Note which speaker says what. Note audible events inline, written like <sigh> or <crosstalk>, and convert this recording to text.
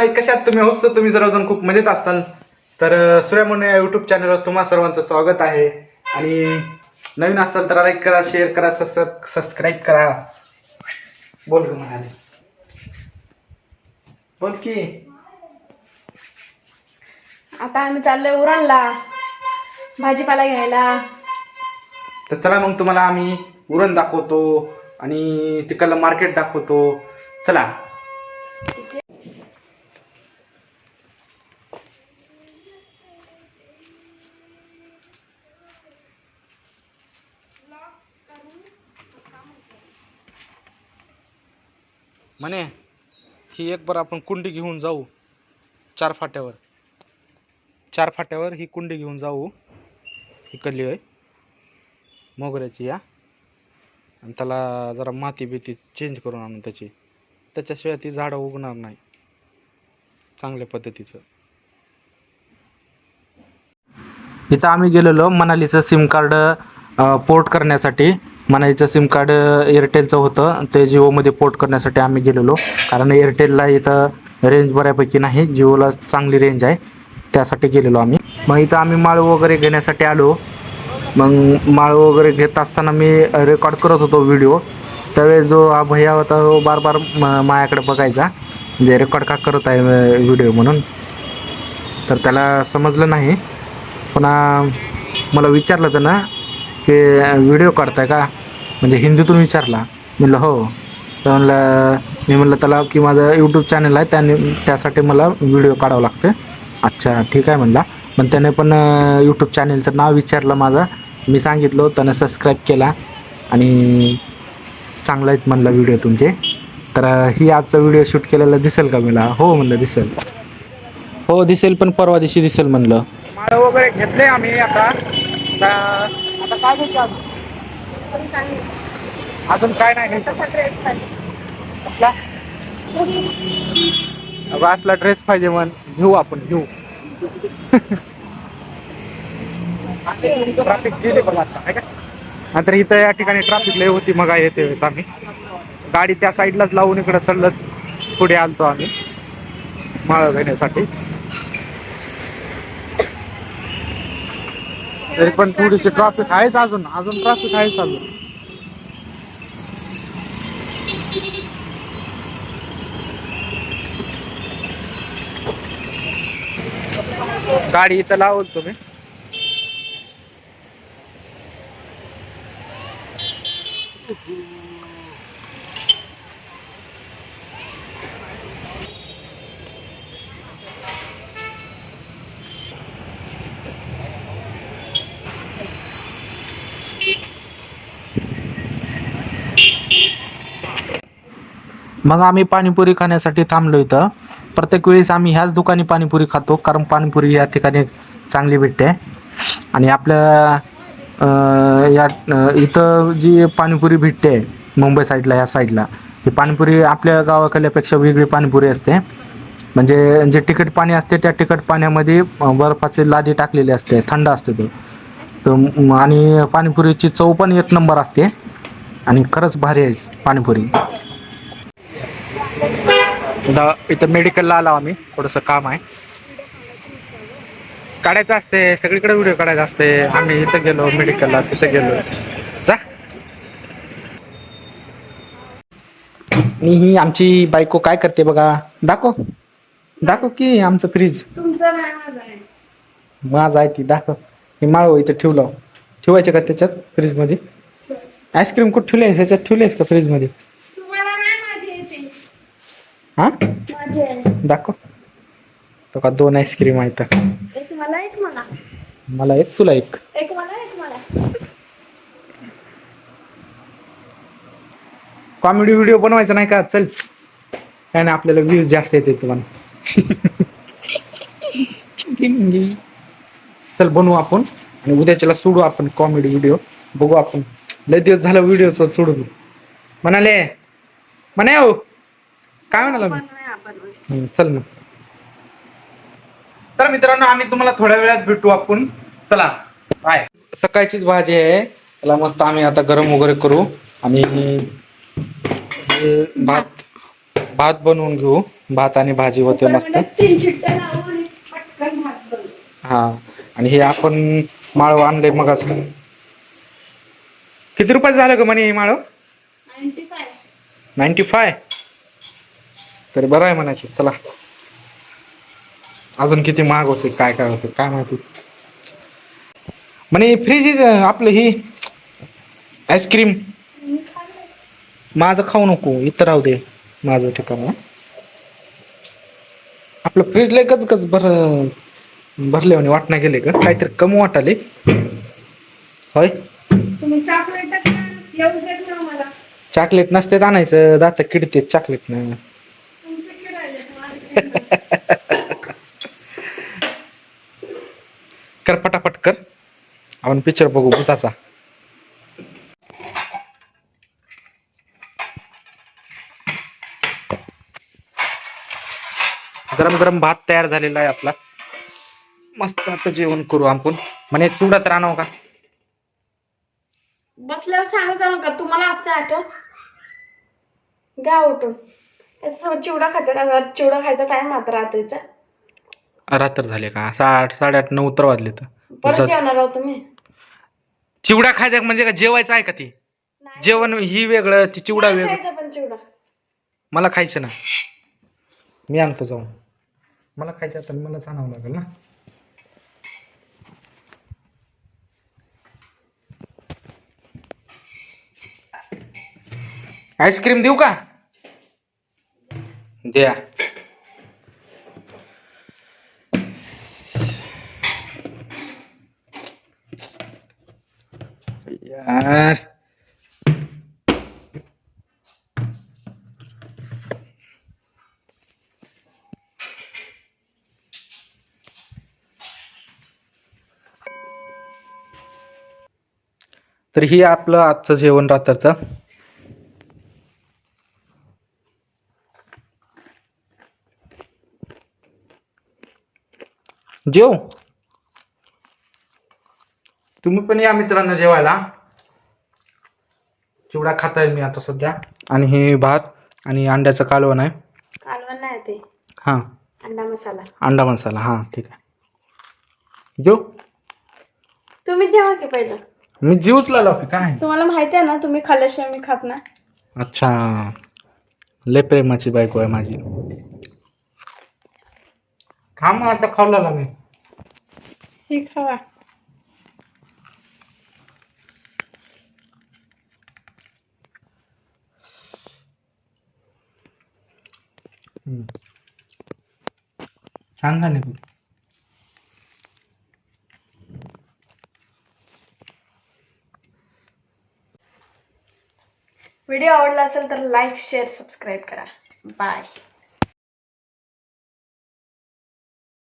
Speaker 1: Guys कशात तुम्ही hopes तुम्ही सर्वजण खूप मजेत असताल. तर अं, सूर्या म्हणून या युट्यूब चॅनलवर तुम्हा सर्वांचं स्वागत आहे. आणि नवीन असताल तर लाईक करा शेअर करा सबस्क्राईब करा. बोल ग म्हणाले. बोल की.
Speaker 2: आता आम्ही चाललोय उरणला भाजीपाला घ्यायला.
Speaker 1: तर चला मग तुम्हाला आम्ही उरण दाखवतो आणि तिकडलं मार्केट दाखवतो. चला. म्हणे ही एक बार आपण कुंडी घेऊन जाऊ चार फाट्यावर. चार फाट्यावर ही कुंडी घेऊन जाऊ इकडली आहे मोगऱ्याची या. आणि त्याला जरा माती बिती चेंज करून आणून त्याची. त्याच्याशिवाय ती झाडं उगणार नाही चांगल्या पद्धतीचं. इथं आम्ही गेलेलो मनालीचं सिम कार्ड पोर्ट करण्यासाठी. मनालीचं सिम कार्ड एअरटेलचं होतं. ते जिओमध्ये पोर्ट करण्यासाठी आम्ही गेलेलो. कारण एअरटेलला इथं रेंज बऱ्यापैकी नाही. जिओला चांगली रेंज आहे. त्यासाठी गेलेलो आम्ही. मग इथं आम्ही माळ वगैरे घेण्यासाठी आलो. मग माळ वगैरे घेत असताना मी रेकॉर्ड करत होतो व्हिडिओ त्यावेळेस जो हा भैया होता तो बार बार मायाकडे बघायचा. म्हणजे रेकॉर्ड का करत आहे व्हिडिओ म्हणून. तर त्याला समजलं नाही. पुन्हा मला विचारलं त्यानं की व्हिडिओ काढताय का? म्हणजे हिंदीतून विचारला. म्हणलं हो. तर म्हणलं मी म्हणलं त्याला की माझं यूट्यूब चॅनल आहे त्याने त्यासाठी मला व्हिडिओ काढावं लागते. अच्छा ठीक आहे म्हणला. पण त्याने पण यूट्यूब चॅनलचं नाव विचारलं माझं. मी सांगितलं त्यानं सबस्क्राईब केला आणि चांगला आहेत म्हणला व्हिडिओ तुमचे. तर ही आजचा व्हिडिओ शूट केलेला दिसेल का मला? हो म्हणलं दिसेल. हो दिसेल पण परवा दिवशी दिसेल म्हणलं. माळ वगैरे घेतले आम्ही आता. आता काय अजून काय नाही. कसला? असला ड्रेस पाहिजे म्हण घेऊ आपण घेऊ. ट्रॅफिक गेले बघा आता का? नंतर इथं या ठिकाणी ट्रॅफिक लय होती मग येते वेळेस आम्ही. गाडी त्या साईडलाच लावून इकडं चाललं पुढे आलतो आम्ही. माळ घेण्यासाठी. तरी पण थोडीशी ट्रॉफिक आहेच अजून अजून ट्रॉफिक आहेच अजून. गाडी इथं लावल तुम्ही. मग आम्ही पाणीपुरी खाण्यासाठी थांबलो इथं. प्रत्येक वेळेस आम्ही ह्याच दुकानी पाणीपुरी खातो कारण पाणीपुरी या ठिकाणी चांगली भेटते. आणि आपल्या या इथं जी पाणीपुरी भेटते मुंबई साईडला ह्या साईडला ती पाणीपुरी आपल्या गावाकडल्यापेक्षा वेगळी पाणीपुरी असते. म्हणजे जे तिखट पाणी असते त्या तिखट पाण्यामध्ये बर्फाचे लादी टाकलेली असते थंड असते ते. तर आणि पाणीपुरीची चव पण एक नंबर असते. आणि खरंच भारी आहे पाणीपुरी. द इथं मेडिकलला आलो आम्ही. थोडंसं काम आहे. काढायचं असते. सगळीकडे व्हिडिओ काढायचा असते. आम्ही इथं गेलो मेडिकलला तिथं गेलो. जा. आणि ही आमची बायको काय करते बघा. दाखव. दाखव की आमचं फ्रीज
Speaker 2: माझं आहे
Speaker 1: माझं आहे ती. दाखव. हे माळव इथं ठेवलं. ठेवायचं का त्याच्यात? फ्रीजमध्ये आईस्क्रीम कुठं ठेवली आहेस? ह्याच्यात ठेवली आहेस का फ्रीजमध्ये
Speaker 2: तुम्हाला नाही माझी येते
Speaker 1: हां? दाखव. तो का दोन आईस्क्रीम आहेत.
Speaker 2: एक मला एक मला.
Speaker 1: मला एक तुला एक.
Speaker 2: एक मला एक मला.
Speaker 1: कॉमेडी व्हिडिओ बनवायचा नाही का? चल. काय नाही आपल्याला व्ह्यूज जास्त येते तुम्हाला. चल बनवू आपण. आणि उद्याच्याला सोडू आपण कॉमेडी व्हिडिओ बघू आपण. लय दिवस झाला व्हिडिओ सोडू म्हणाले म्हणे हो. काय म्हणाला मी? हम्म, चल मग तर मित्रांनो आम्ही तुम्हाला थोड्या वेळात भेटू आपण. चला बाय. सकाळचीच भाजी आहे. त्याला मस्त आम्ही आता गरम वगैरे करू. आणि हे भात भात बनवून घेऊ. भात आणि भाजी होते मस्त.
Speaker 2: कुकरमध्ये तीन शिट्ट्या लावून आणि पटकन भात बनवू.
Speaker 1: हा. आणि हे आपण माळव आणले मग असं किती रुपयाचं झालं ग म्हणे हे माळव?
Speaker 2: 95.
Speaker 1: Ninety five? तर बरं आहे म्हणायचं चला. अजून किती महाग होते काय काय होते काय माहिती. म्हणे फ्रीज आपलं ही आईस्क्रीम. माझं खाऊ नको इथं राहू दे माझं ठिकाण. आपलं फ्रीज लय गच गच भर भरले म्हणे वाटण्या गेले का काहीतरी कमी वाटाले. होय?
Speaker 2: चॉकलेट
Speaker 1: नसते आणायचं दात किडते चॉकलेट न
Speaker 2: तुमचे किती राहिले तुम्हाला <laughs>
Speaker 1: कर पटापट कर. आपण पिक्चर बघू भूताचा. गरम गरम भात तयार झालेला आहे आपला. मस्त आता जेवण करू आपण. म्हणे चुडत राहणार का?
Speaker 2: बसल्यावर सांगायचं का? तुम्हाला असं आठव. घ्या उठून. याच्यासोबत चिवडा खातात आता चिवडा खायचा टाइम आता रात्रीचा.
Speaker 1: रात्र झाले का? साठ साडेआठ नऊ तर वाजले तर.
Speaker 2: परत जेवणार आहोत तुम्ही?
Speaker 1: चिवडा खायचा म्हणजे का जेवायचं आहे का ती?
Speaker 2: नाही.
Speaker 1: जेवण ही वेगळं ती चिवडा
Speaker 2: नाही
Speaker 1: वेगळं.
Speaker 2: खायचा पण चिवडा.
Speaker 1: मला खायचं ना. मी आणतो जाऊन. मला खायचं तर मलाच आणावं लागेल ना. आईस्क्रीम देऊ का? द्या. यार. तर ही आपलं आजचं जेवण रात्रीचं जेव. तुम्ही पण या मित्रांनो जेवायला. चिवडा खाताय मी आता सध्या. आणि हे भात आणि अंड्याचं कालवण आहे.
Speaker 2: कालवण नाही ते.
Speaker 1: हा.
Speaker 2: अंडा मसाला.
Speaker 1: अंडा मसाला हा ठीक आहे. जेव.
Speaker 2: तुम्ही जेवा की पहिलं.
Speaker 1: मी जीवच लावला होता काय?
Speaker 2: तुम्हाला माहिती आहे ना तुम्ही खाल्ल्याशिवाय मी खात नाही.
Speaker 1: अच्छा. लय प्रेमाची बायको आहे माझी. खा मग आता खावला मी.
Speaker 2: हे खावा.
Speaker 1: छान झाले.
Speaker 2: व्हिडिओ आवडला असेल तर लाईक शेअर सबस्क्राईब करा बाय